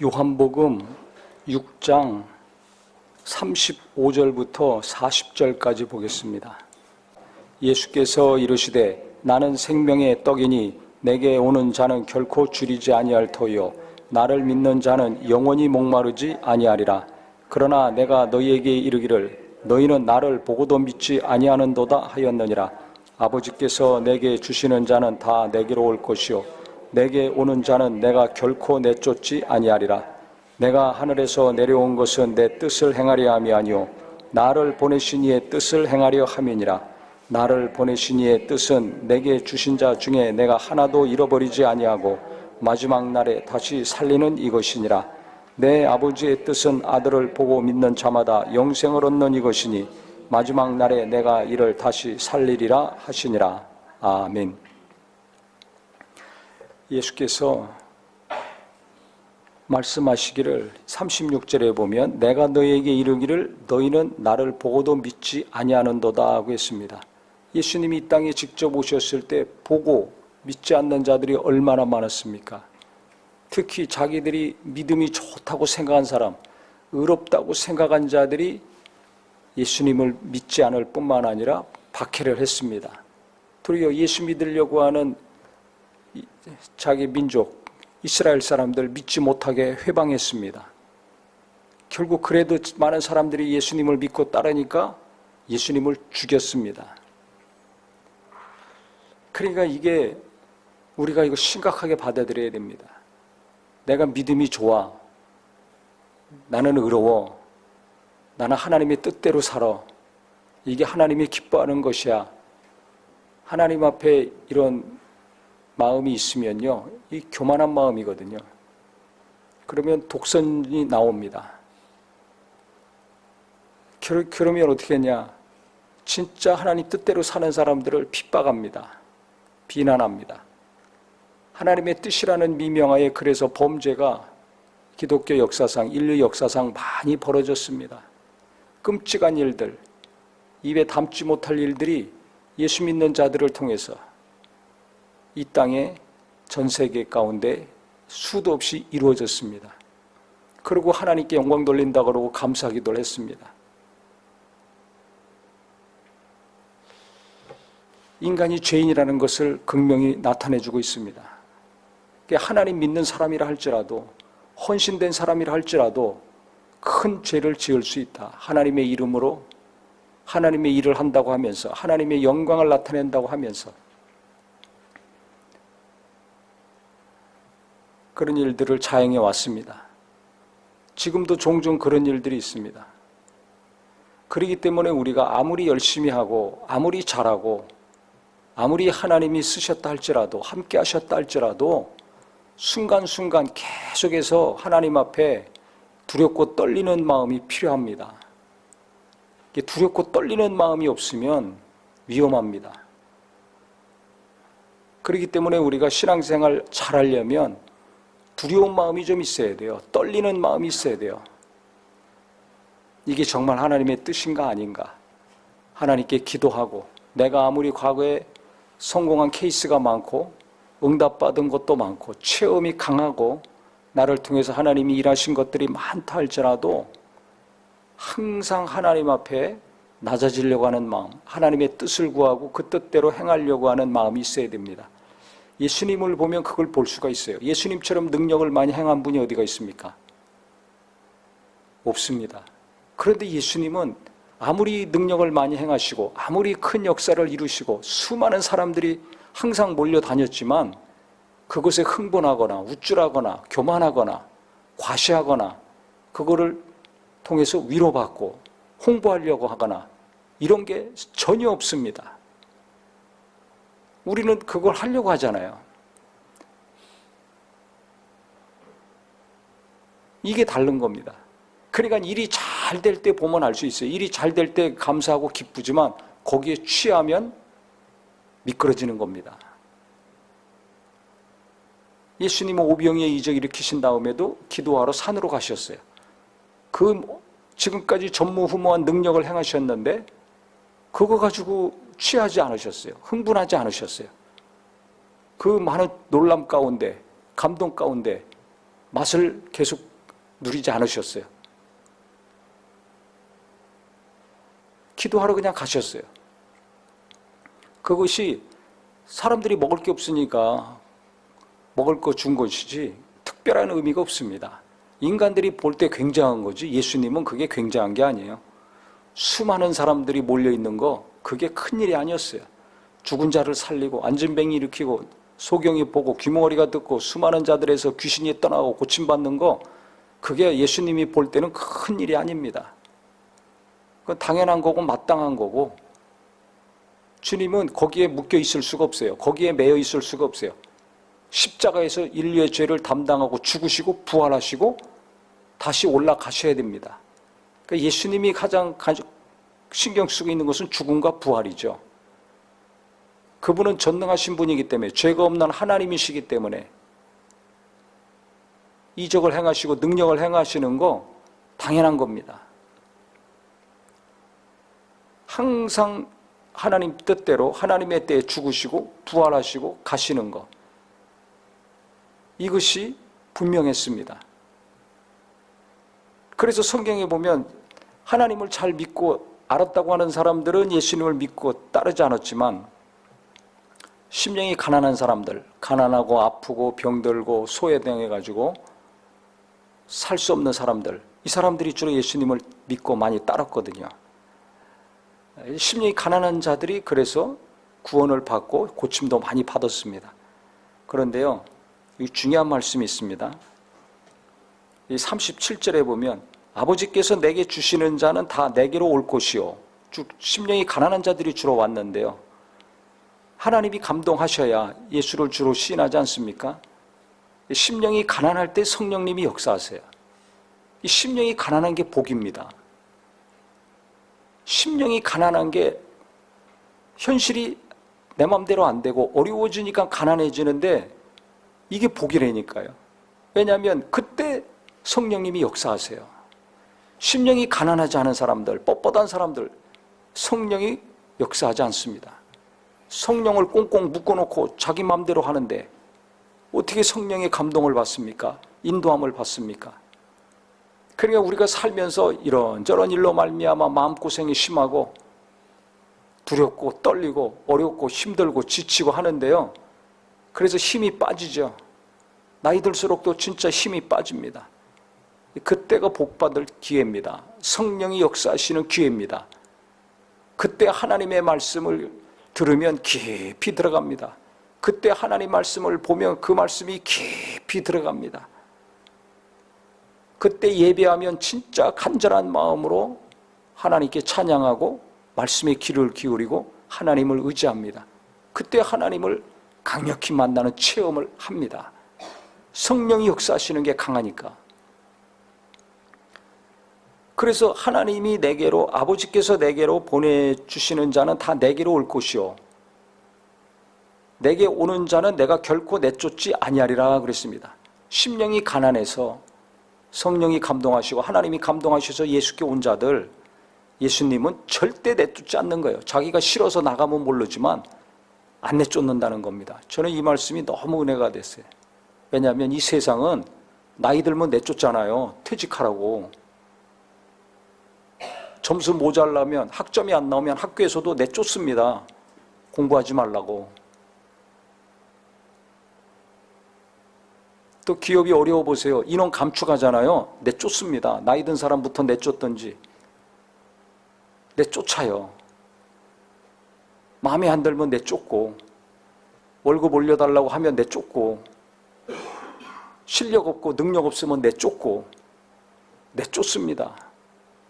요한복음 6장 35절부터 40절까지 보겠습니다. 예수께서 이르시되 나는 생명의 떡이니 내게 오는 자는 결코 줄이지 아니할 터요 나를 믿는 자는 영원히 목마르지 아니하리라 그러나 내가 너희에게 이르기를 너희는 나를 보고도 믿지 아니하는도다 하였느니라 아버지께서 내게 주시는 자는 다 내게로 올 것이요 내게 오는 자는 내가 결코 내쫓지 아니하리라. 내가 하늘에서 내려온 것은 내 뜻을 행하려 함이 아니요. 나를 보내신 이의 뜻을 행하려 함이니라. 나를 보내신 이의 뜻은 내게 주신 자 중에 내가 하나도 잃어버리지 아니하고 마지막 날에 다시 살리는 이것이니라. 내 아버지의 뜻은 아들을 보고 믿는 자마다 영생을 얻는 이것이니 마지막 날에 내가 이를 다시 살리리라 하시니라. 아멘 예수께서 말씀하시기를 36절에 보면 내가 너희에게 이르기를 너희는 나를 보고도 믿지 아니하는도다 하고 했습니다. 예수님이 이 땅에 직접 오셨을 때 보고 믿지 않는 자들이 얼마나 많았습니까? 특히 자기들이 믿음이 좋다고 생각한 사람, 의롭다고 생각한 자들이 예수님을 믿지 않을 뿐만 아니라 박해를 했습니다. 도리어 예수 믿으려고 하는 자기 민족, 이스라엘 사람들 믿지 못하게 회방했습니다. 결국 그래도 많은 사람들이 예수님을 믿고 따르니까 예수님을 죽였습니다. 그러니까 이게 우리가 이거 심각하게 받아들여야 됩니다. 내가 믿음이 좋아. 나는 의로워. 나는 하나님의 뜻대로 살아. 이게 하나님이 기뻐하는 것이야. 하나님 앞에 이런 마음이 있으면요. 이 교만한 마음이거든요. 그러면 독선이 나옵니다. 그러면 어떻게 했냐? 진짜 하나님 뜻대로 사는 사람들을 핍박합니다. 비난합니다. 하나님의 뜻이라는 미명하에 그래서 범죄가 기독교 역사상, 인류 역사상 많이 벌어졌습니다. 끔찍한 일들, 입에 담지 못할 일들이 예수 믿는 자들을 통해서 이 땅에 전 세계 가운데 수도 없이 이루어졌습니다. 그리고 하나님께 영광 돌린다 그러고 감사하기도 했습니다. 인간이 죄인이라는 것을 극명히 나타내주고 있습니다. 하나님 믿는 사람이라 할지라도 헌신된 사람이라 할지라도 큰 죄를 지을 수 있다. 하나님의 이름으로 하나님의 일을 한다고 하면서 하나님의 영광을 나타낸다고 하면서 그런 일들을 자행해 왔습니다. 지금도 종종 그런 일들이 있습니다. 그렇기 때문에 우리가 아무리 열심히 하고 아무리 잘하고 아무리 하나님이 쓰셨다 할지라도 함께 하셨다 할지라도 순간순간 계속해서 하나님 앞에 두렵고 떨리는 마음이 필요합니다. 두렵고 떨리는 마음이 없으면 위험합니다. 그렇기 때문에 우리가 신앙생활 잘하려면 두려운 마음이 좀 있어야 돼요. 떨리는 마음이 있어야 돼요. 이게 정말 하나님의 뜻인가 아닌가. 하나님께 기도하고 내가 아무리 과거에 성공한 케이스가 많고 응답받은 것도 많고 체험이 강하고 나를 통해서 하나님이 일하신 것들이 많다 할지라도 항상 하나님 앞에 낮아지려고 하는 마음, 하나님의 뜻을 구하고 그 뜻대로 행하려고 하는 마음이 있어야 됩니다. 예수님을 보면 그걸 볼 수가 있어요. 예수님처럼 능력을 많이 행한 분이 어디가 있습니까? 없습니다. 그런데 예수님은 아무리 능력을 많이 행하시고 아무리 큰 역사를 이루시고 수많은 사람들이 항상 몰려다녔지만 그것에 흥분하거나 우쭐하거나 교만하거나 과시하거나 그거를 통해서 위로받고 홍보하려고 하거나 이런 게 전혀 없습니다. 우리는 그걸 하려고 하잖아요. 이게 다른 겁니다. 그러니까 일이 잘 될 때 보면 알 수 있어요. 일이 잘 될 때 감사하고 기쁘지만 거기에 취하면 미끄러지는 겁니다. 예수님은 오병이의 이적 일으키신 다음에도 기도하러 산으로 가셨어요. 그 지금까지 전무후무한 능력을 행하셨는데 그거 가지고 취하지 않으셨어요. 흥분하지 않으셨어요. 그 많은 놀람 가운데 감동 가운데 맛을 계속 누리지 않으셨어요. 기도하러 그냥 가셨어요. 그것이 사람들이 먹을 게 없으니까 먹을 거 준 것이지 특별한 의미가 없습니다. 인간들이 볼 때 굉장한 거지 예수님은 그게 굉장한 게 아니에요. 수많은 사람들이 몰려 있는 거 그게 큰 일이 아니었어요. 죽은 자를 살리고 안전뱅이 일으키고 소경이 보고 귀머거리가 듣고 수많은 자들에서 귀신이 떠나고 고침받는 거 그게 예수님이 볼 때는 큰 일이 아닙니다. 그건 당연한 거고 마땅한 거고 주님은 거기에 묶여 있을 수가 없어요. 거기에 매여 있을 수가 없어요. 십자가에서 인류의 죄를 담당하고 죽으시고 부활하시고 다시 올라가셔야 됩니다. 그러니까 예수님이 가장 신경 쓰고 있는 것은 죽음과 부활이죠. 그분은 전능하신 분이기 때문에 죄가 없는 하나님이시기 때문에 이적을 행하시고 능력을 행하시는 거 당연한 겁니다. 항상 하나님 뜻대로 하나님의 때에 죽으시고 부활하시고 가시는 것. 이것이 분명했습니다. 그래서 성경에 보면 하나님을 잘 믿고 알았다고 하는 사람들은 예수님을 믿고 따르지 않았지만 심령이 가난한 사람들, 가난하고 아프고 병들고 소외당해 가지고 살 수 없는 사람들, 이 사람들이 주로 예수님을 믿고 많이 따랐거든요. 심령이 가난한 자들이 그래서 구원을 받고 고침도 많이 받았습니다. 그런데요, 이 중요한 말씀이 있습니다. 이 37절에 보면 아버지께서 내게 주시는 자는 다 내게로 올 것이요. 쭉 심령이 가난한 자들이 주로 왔는데요. 하나님이 감동하셔야 예수를 주로 시인하지 않습니까? 심령이 가난할 때 성령님이 역사하세요. 이 심령이 가난한 게 복입니다. 심령이 가난한 게 현실이 내 맘대로 안 되고 어려워지니까 가난해지는데 이게 복이라니까요. 왜냐하면 그때 성령님이 역사하세요. 심령이 가난하지 않은 사람들, 뻣뻣한 사람들, 성령이 역사하지 않습니다. 성령을 꽁꽁 묶어놓고 자기 맘대로 하는데 어떻게 성령의 감동을 받습니까? 인도함을 받습니까? 그러니까 우리가 살면서 이런저런 일로 말미암아 마음고생이 심하고 두렵고 떨리고 어렵고 힘들고 지치고 하는데요. 그래서 힘이 빠지죠. 나이 들수록 또 진짜 힘이 빠집니다. 그때가 복받을 기회입니다. 성령이 역사하시는 기회입니다. 그때 하나님의 말씀을 들으면 깊이 들어갑니다. 그때 하나님 말씀을 보면 그 말씀이 깊이 들어갑니다. 그때 예배하면 진짜 간절한 마음으로 하나님께 찬양하고 말씀에 귀를 기울이고 하나님을 의지합니다. 그때 하나님을 강력히 만나는 체험을 합니다. 성령이 역사하시는 게 강하니까. 그래서 하나님이 내게로 아버지께서 내게로 보내주시는 자는 다 내게로 올 것이요. 내게 오는 자는 내가 결코 내쫓지 아니하리라 그랬습니다. 심령이 가난해서 성령이 감동하시고 하나님이 감동하셔서 예수께 온 자들 예수님은 절대 내쫓지 않는 거예요. 자기가 싫어서 나가면 모르지만 안 내쫓는다는 겁니다. 저는 이 말씀이 너무 은혜가 됐어요. 왜냐하면 이 세상은 나이 들면 내쫓잖아요. 퇴직하라고. 점수 모자라면 학점이 안 나오면 학교에서도 내쫓습니다. 공부하지 말라고. 또 기업이 어려워 보세요. 인원 감축하잖아요. 내쫓습니다. 나이 든 사람부터 내쫓든지. 내쫓아요. 마음에 안 들면 내쫓고, 월급 올려달라고 하면 내쫓고, 실력 없고 능력 없으면 내쫓고, 내쫓습니다.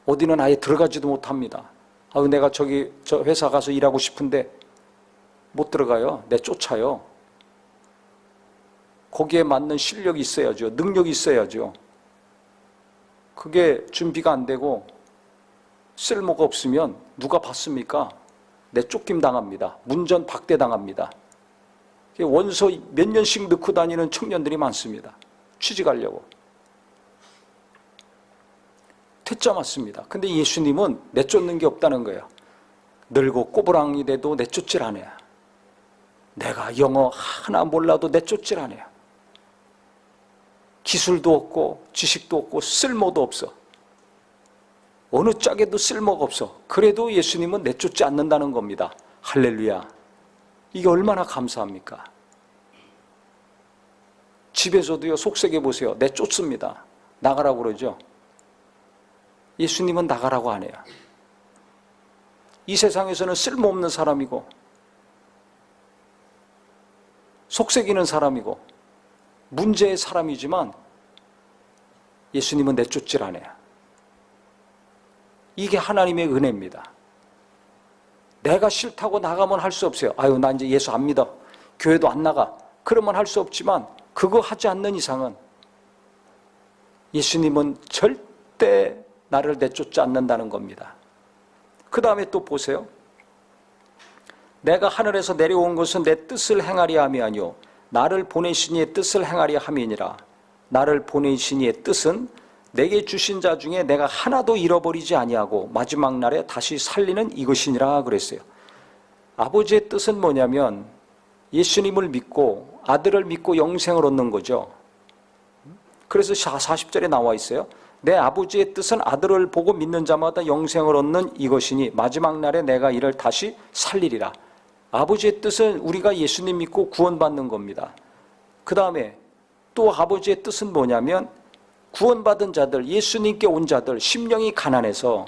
어디는 아예 들어가지도 못합니다. 아, 내가 저기 저 회사 가서 일하고 싶은데 못 들어가요. 내 쫓아요. 거기에 맞는 실력이 있어야죠. 능력이 있어야죠. 그게 준비가 안 되고 쓸모가 없으면 누가 받습니까? 내 쫓김 당합니다. 문전 박대 당합니다. 원서 몇 년씩 넣고 다니는 청년들이 많습니다. 취직하려고. 퇴짜 맞습니다. 근데 예수님은 내쫓는 게 없다는 거예요. 늙고 꼬부랑이 돼도 내쫓질 않아요. 내가 영어 하나 몰라도 내쫓질 않아요. 기술도 없고 지식도 없고 쓸모도 없어. 어느 짝에도 쓸모가 없어. 그래도 예수님은 내쫓지 않는다는 겁니다. 할렐루야. 이게 얼마나 감사합니까? 집에서도요, 속색해 보세요. 내쫓습니다. 나가라고 그러죠. 예수님은 나가라고 안 해요. 이 세상에서는 쓸모없는 사람이고, 속색이는 사람이고, 문제의 사람이지만, 예수님은 내쫓질 않아요. 이게 하나님의 은혜입니다. 내가 싫다고 나가면 할 수 없어요. 아유, 나 이제 예수 안 믿어. 교회도 안 나가. 그러면 할 수 없지만, 그거 하지 않는 이상은 예수님은 절대 나를 내쫓지 않는다는 겁니다. 그 다음에 또 보세요. 내가 하늘에서 내려온 것은 내 뜻을 행하리 함이 아니요 나를 보내신 이의 뜻을 행하리 함이니라. 나를 보내신 이의 뜻은 내게 주신 자 중에 내가 하나도 잃어버리지 아니하고 마지막 날에 다시 살리는 이것이니라 그랬어요. 아버지의 뜻은 뭐냐면 예수님을 믿고 아들을 믿고 영생을 얻는 거죠. 그래서 40절에 나와 있어요. 내 아버지의 뜻은 아들을 보고 믿는 자마다 영생을 얻는 이것이니 마지막 날에 내가 이를 다시 살리리라. 아버지의 뜻은 우리가 예수님 믿고 구원받는 겁니다. 그 다음에 또 아버지의 뜻은 뭐냐면 구원받은 자들, 예수님께 온 자들, 심령이 가난해서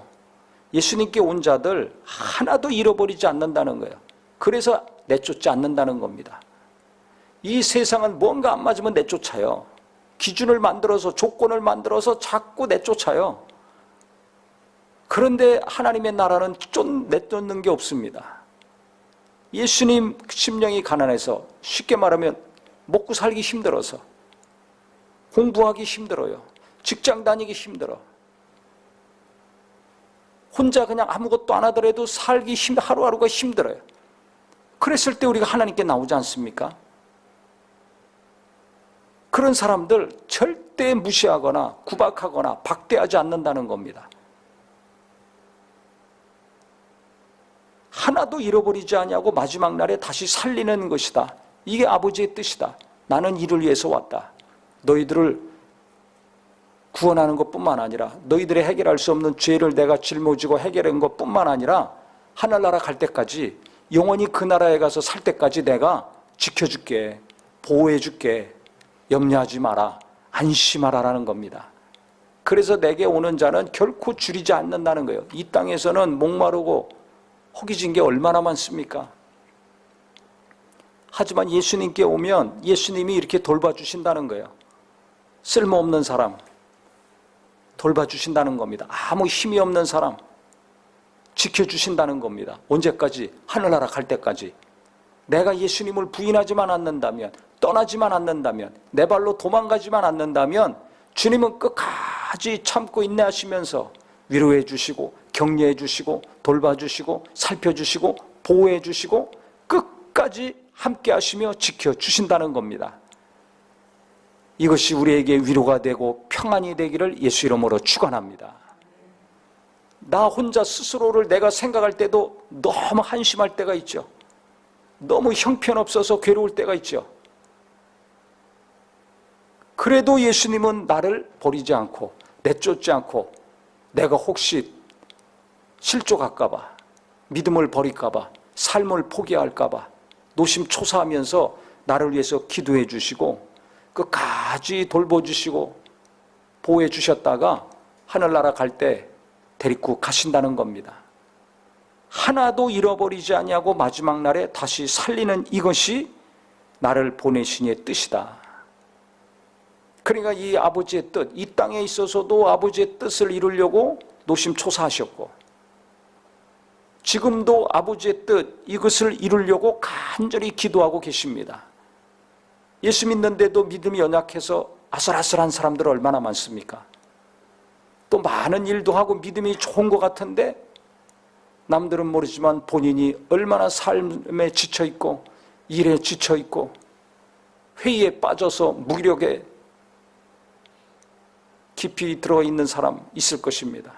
예수님께 온 자들 하나도 잃어버리지 않는다는 거예요. 그래서 내쫓지 않는다는 겁니다. 이 세상은 뭔가 안 맞으면 내쫓아요. 기준을 만들어서 조건을 만들어서 자꾸 내쫓아요. 그런데 하나님의 나라는 좀 내쫓는 게 없습니다. 예수님 심령이 가난해서 쉽게 말하면 먹고 살기 힘들어서 공부하기 힘들어요. 직장 다니기 힘들어. 혼자 그냥 아무것도 안 하더라도 살기 힘, 하루하루가 힘들어요. 그랬을 때 우리가 하나님께 나오지 않습니까? 그런 사람들 절대 무시하거나 구박하거나 박대하지 않는다는 겁니다. 하나도 잃어버리지 아니하고 마지막 날에 다시 살리는 것이다. 이게 아버지의 뜻이다. 나는 이를 위해서 왔다. 너희들을 구원하는 것뿐만 아니라 너희들이 해결할 수 없는 죄를 내가 짊어지고 해결한 것뿐만 아니라 하늘나라 갈 때까지 영원히 그 나라에 가서 살 때까지 내가 지켜줄게 보호해줄게 염려하지 마라 안심하라라는 겁니다. 그래서 내게 오는 자는 결코 줄이지 않는다는 거예요. 이 땅에서는 목마르고 허기진 게 얼마나 많습니까? 하지만 예수님께 오면 예수님이 이렇게 돌봐주신다는 거예요. 쓸모없는 사람 돌봐주신다는 겁니다. 아무 힘이 없는 사람 지켜주신다는 겁니다. 언제까지? 하늘나라 갈 때까지. 내가 예수님을 부인하지만 않는다면, 떠나지만 않는다면, 내 발로 도망가지만 않는다면, 주님은 끝까지 참고 인내하시면서 위로해 주시고, 격려해 주시고, 돌봐 주시고, 살펴 주시고, 보호해 주시고, 끝까지 함께 하시며 지켜 주신다는 겁니다. 이것이 우리에게 위로가 되고 평안이 되기를 예수 이름으로 축원합니다. 나 혼자 스스로를 내가 생각할 때도 너무 한심할 때가 있죠. 너무 형편없어서 괴로울 때가 있죠. 그래도 예수님은 나를 버리지 않고 내쫓지 않고 내가 혹시 실족할까봐 믿음을 버릴까봐 삶을 포기할까봐 노심초사하면서 나를 위해서 기도해 주시고 끝까지 돌봐주시고 보호해 주셨다가 하늘나라 갈 때 데리고 가신다는 겁니다. 하나도 잃어버리지 아니하고 마지막 날에 다시 살리는 이것이 나를 보내신 이의 뜻이다. 그러니까 이 아버지의 뜻, 이 땅에 있어서도 아버지의 뜻을 이루려고 노심초사하셨고 지금도 아버지의 뜻 이것을 이루려고 간절히 기도하고 계십니다. 예수 믿는데도 믿음이 연약해서 아슬아슬한 사람들 얼마나 많습니까? 또 많은 일도 하고 믿음이 좋은 것 같은데 남들은 모르지만 본인이 얼마나 삶에 지쳐 있고 일에 지쳐 있고 회의에 빠져서 무기력에 깊이 들어 있는 사람 있을 것입니다.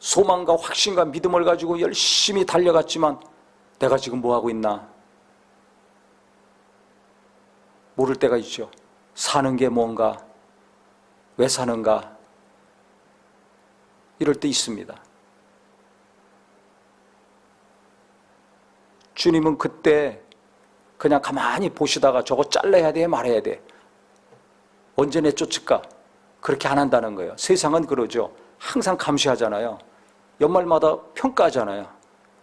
소망과 확신과 믿음을 가지고 열심히 달려갔지만 내가 지금 뭐 하고 있나 모를 때가 있죠. 사는 게 뭔가? 왜 사는가? 이럴 때 있습니다. 주님은 그때 그냥 가만히 보시다가 저거 잘라야 돼, 말해야 돼. 언제 내쫓을까? 그렇게 안 한다는 거예요. 세상은 그러죠. 항상 감시하잖아요. 연말마다 평가하잖아요.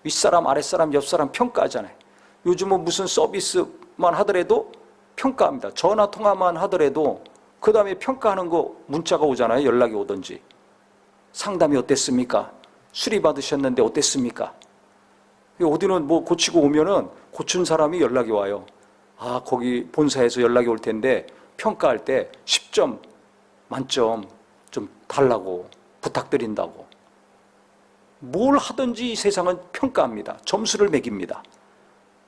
윗사람, 아랫사람, 옆사람 평가하잖아요. 요즘은 무슨 서비스만 하더라도 평가합니다. 전화 통화만 하더라도 그 다음에 평가하는 거 문자가 오잖아요. 연락이 오든지. 상담이 어땠습니까? 수리 받으셨는데 어땠습니까? 어디는 뭐 고치고 오면은 고친 사람이 연락이 와요. 아, 거기 본사에서 연락이 올 텐데 평가할 때 10점 만점 좀 달라고 부탁드린다고. 뭘 하든지 이 세상은 평가합니다. 점수를 매깁니다.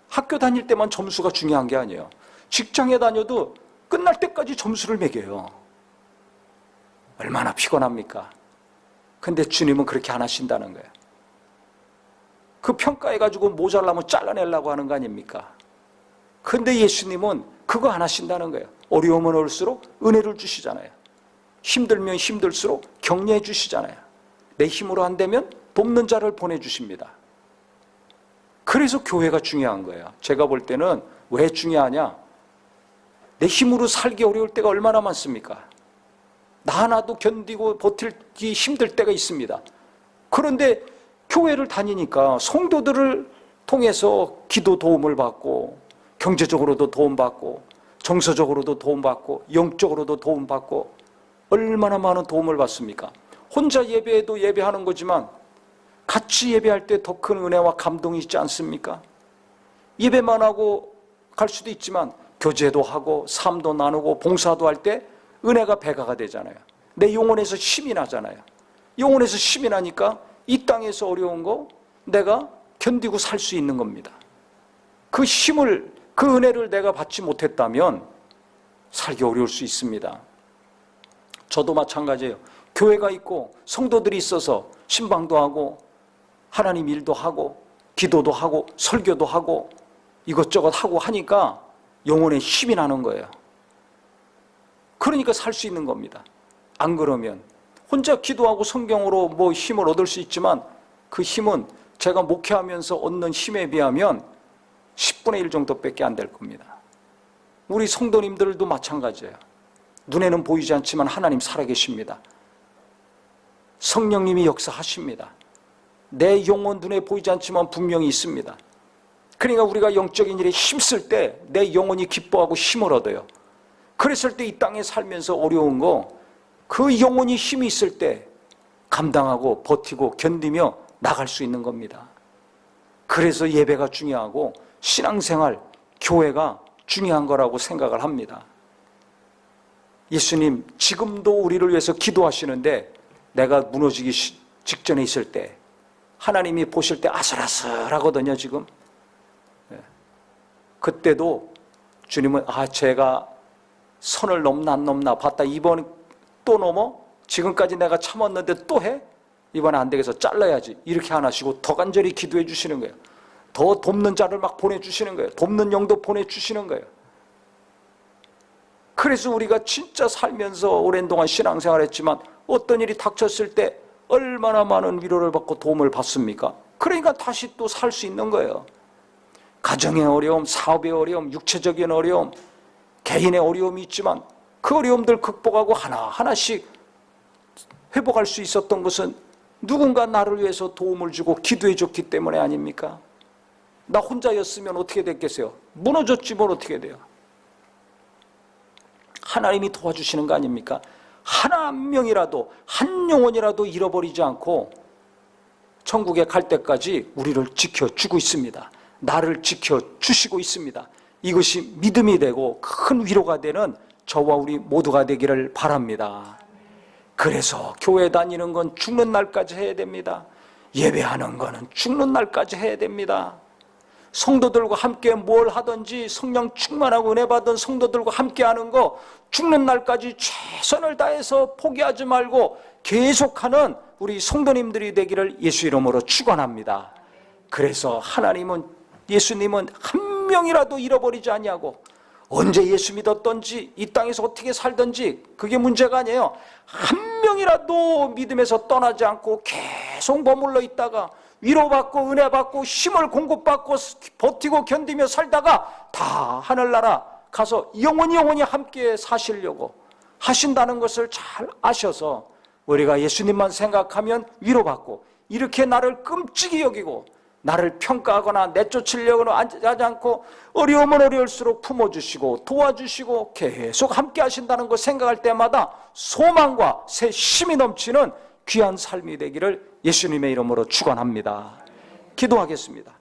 학교 다닐 때만 점수가 중요한 게 아니에요. 직장에 다녀도 끝날 때까지 점수를 매겨요. 얼마나 피곤합니까? 근데 주님은 그렇게 안 하신다는 거예요. 그 평가해가지고 모자라면 잘라내려고 하는 거 아닙니까? 근데 예수님은 그거 안 하신다는 거예요. 어려우면 올수록 은혜를 주시잖아요. 힘들면 힘들수록 격려해 주시잖아요. 내 힘으로 안 되면 돕는 자를 보내주십니다. 그래서 교회가 중요한 거예요. 제가 볼 때는 왜 중요하냐? 내 힘으로 살기 어려울 때가 얼마나 많습니까? 나 하나도 견디고 버틸기 힘들 때가 있습니다. 그런데 교회를 다니니까 성도들을 통해서 기도 도움을 받고 경제적으로도 도움받고 정서적으로도 도움받고 영적으로도 도움받고 얼마나 많은 도움을 받습니까? 혼자 예배해도 예배하는 거지만 같이 예배할 때 더 큰 은혜와 감동이 있지 않습니까? 예배만 하고 갈 수도 있지만 교제도 하고 삶도 나누고 봉사도 할 때 은혜가 배가가 되잖아요. 내 영혼에서 힘이 나잖아요. 영혼에서 힘이 나니까 이 땅에서 어려운 거 내가 견디고 살 수 있는 겁니다. 그 힘을 그 은혜를 내가 받지 못했다면 살기 어려울 수 있습니다. 저도 마찬가지예요. 교회가 있고 성도들이 있어서 신방도 하고 하나님 일도 하고 기도도 하고 설교도 하고 이것저것 하고 하니까 영혼에 힘이 나는 거예요. 그러니까 살 수 있는 겁니다. 안 그러면 혼자 기도하고 성경으로 뭐 힘을 얻을 수 있지만 그 힘은 제가 목회하면서 얻는 힘에 비하면 10분의 1 정도밖에 안 될 겁니다. 우리 성도님들도 마찬가지예요. 눈에는 보이지 않지만 하나님 살아계십니다. 성령님이 역사하십니다. 내 영혼 눈에 보이지 않지만 분명히 있습니다. 그러니까 우리가 영적인 일에 힘쓸 때 내 영혼이 기뻐하고 힘을 얻어요. 그랬을 때 이 땅에 살면서 어려운 거 그 영혼이 힘이 있을 때 감당하고 버티고 견디며 나갈 수 있는 겁니다. 그래서 예배가 중요하고 신앙생활, 교회가 중요한 거라고 생각을 합니다. 예수님 지금도 우리를 위해서 기도하시는데 내가 무너지기 직전에 있을 때 하나님이 보실 때 아슬아슬하거든요 지금 예. 그때도 주님은 아 제가 선을 넘나 안 넘나 봤다 이번 또 넘어 지금까지 내가 참았는데 또 해? 이번에 안 되겠어 잘라야지 이렇게 안 하시고 더 간절히 기도해 주시는 거예요 더 돕는 자를 막 보내주시는 거예요 돕는 영도 보내주시는 거예요 그래서 우리가 진짜 살면서 오랜 동안 신앙생활 했지만 어떤 일이 닥쳤을 때 얼마나 많은 위로를 받고 도움을 받습니까? 그러니까 다시 또 살 수 있는 거예요. 가정의 어려움, 사업의 어려움, 육체적인 어려움, 개인의 어려움이 있지만 그 어려움들 극복하고 하나하나씩 회복할 수 있었던 것은 누군가 나를 위해서 도움을 주고 기도해 줬기 때문에 아닙니까? 나 혼자였으면 어떻게 됐겠어요? 무너졌지면 어떻게 돼요? 하나님이 도와주시는 거 아닙니까? 한 명이라도 한 영혼이라도 잃어버리지 않고 천국에 갈 때까지 우리를 지켜주고 있습니다. 나를 지켜주시고 있습니다. 이것이 믿음이 되고 큰 위로가 되는 저와 우리 모두가 되기를 바랍니다. 그래서 교회 다니는 건 죽는 날까지 해야 됩니다. 예배하는 거는 죽는 날까지 해야 됩니다. 성도들과 함께 뭘 하든지 성령 충만하고 은혜 받은 성도들과 함께 하는 거 죽는 날까지 최선을 다해서 포기하지 말고 계속하는 우리 성도님들이 되기를 예수 이름으로 축원합니다. 그래서 하나님은 예수님은 한 명이라도 잃어버리지 아니하고 언제 예수 믿었던지 이 땅에서 어떻게 살던지 그게 문제가 아니에요. 한 명이라도 믿음에서 떠나지 않고 계속 머물러 있다가 위로받고 은혜받고 힘을 공급받고 버티고 견디며 살다가 다 하늘나라 가서 영원히 영원히 함께 사시려고 하신다는 것을 잘 아셔서 우리가 예수님만 생각하면 위로받고 이렇게 나를 끔찍이 여기고 나를 평가하거나 내쫓으려고 하지 않고 어려우면 어려울수록 품어주시고 도와주시고 계속 함께 하신다는 것 생각할 때마다 소망과 새 힘이 넘치는 귀한 삶이 되기를 예수님의 이름으로 축원합니다. 기도하겠습니다.